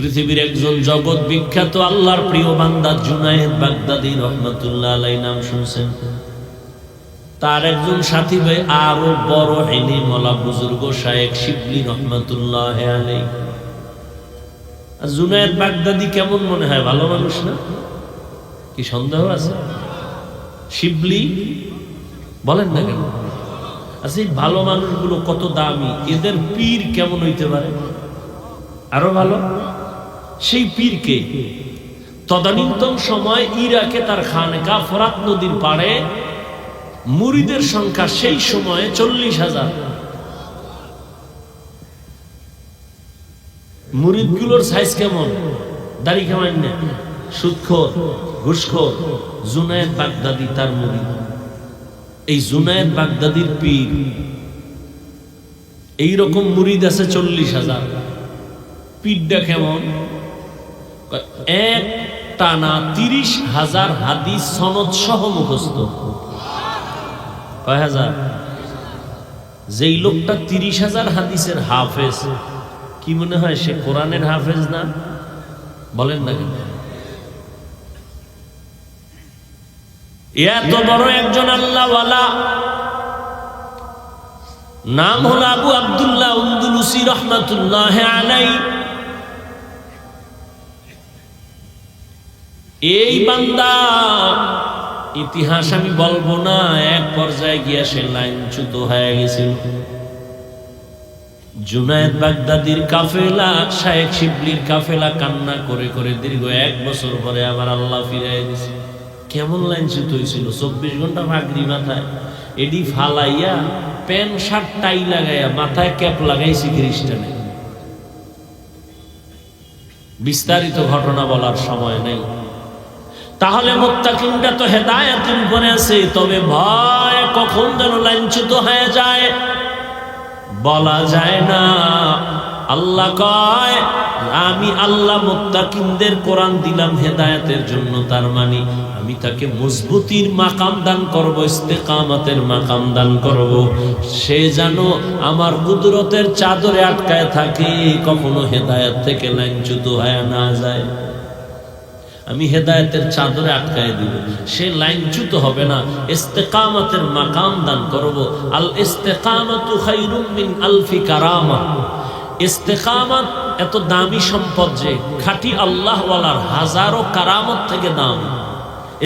পৃথিবীর একজন জগৎ বিখ্যাত আল্লাহর প্রিয় বান্দা জুনায়েদ বাগদাদি রহমতুল্লাহ আলাই নাম শুনছেন। তার একজন সাথী ভাই আরও বড় এলিমলা বুজুর্গ শায়েক শিবলি রহমতুল্লাহ আলাই জুনায়েদ বাগদাদি কেমন মনে হয়, ভালো মানুষ না? কি সন্দেহ আছে? শিবলি? বলেন না কেন? আচ্ছা এই ভালো মানুষগুলো কত দামি? এদের পীর কেমন হইতে পারে? আরও ভালো? সেই পীরকে। তদানীন্তন সময় ইরাকে তার খানকা ফরাত নদীর পাড়ে মুরিদের সংখ্যা সেই সময়ে চল্লিশ হাজার। মুরিদগুলোর সাইজ কেমন? দাড়ি কেমন না সুৎখোর, ঘুষখোর, জুনায়েদ বাগদাদি তার মুরিদ। এই জুনায়েদ বাগদাদির পীর, এইরকম মুরিদ আছে চল্লিশ হাজার। পীরটা কেমন? এক টানা তিরিশ হাজার হাদিস সনদ সহ মুখস্থ। হাজার? যেই লোকটা তিরিশ হাজার হাদিসের হাফেজ, কি মনে হয় সে কোরআনের হাফেজ না? বলেন না এত বড় একজন আল্লাহওয়ালা। নাম হল আবু আবদুল্লাহ রহমাতুল্লাহ আলাই এই বান্দা, ইতিহাস আমি বলব না, এক পর্যায়ে গিয়া সে লাইনচ্যুত হয়ে গেছিল। জুনায়েদ বাগদাদির কাফেলা, শায়েখ শিবলির কাফেলা কান্না করে করে দীর্ঘ এক বছর পরে আবার আল্লাহ ফিরাই দিছে। কেমন লাইনচ্যুত হয়েছিল? চব্বিশ ঘণ্টা ভাগরি মাথায়, এডি ফালাইয়া, প্যান্ট, শার্ট, টাই লাগাইয়া, মাথায় ক্যাপ লাগাইছি খ্রিস্টানে। বিস্তারিত ঘটনা বলার সময় নেই। তাহলে মোত্তাকিনটা তো হেদায়াতের উপরে তবে ভয় কখন যেন লাঞ্ছিত হয়ে যায়? বলা যায় না। আল্লাহ কয়, আমি আল্লাহ মোত্তাকিনদের কোরআন দিলাম হেদায়াতের জন্য, তার মানে আমি তাকে মজবুতির মাকাম দান করব, ইস্তেকামাতের মাকাম দান করব। সে যেন আমার কুদরতের চাদরে আটকায় থাকে, কখনো হেদায়াত থেকে লাঞ্ছিত হয়ে না যায়। আমি হেদায়তের চাদরে আটকায় দিব। সে লাইনচ্যুত হবে না। ইস্তেকামতের মাকাম দান করব। আল ইস্তেকামাতু খাইরুম মিন আলফি কারামা। ইস্তেকামাত এত দামি সম্পদ যে, খাঁটি আল্লাহওয়ালার হাজারো কারামত থেকে দাম।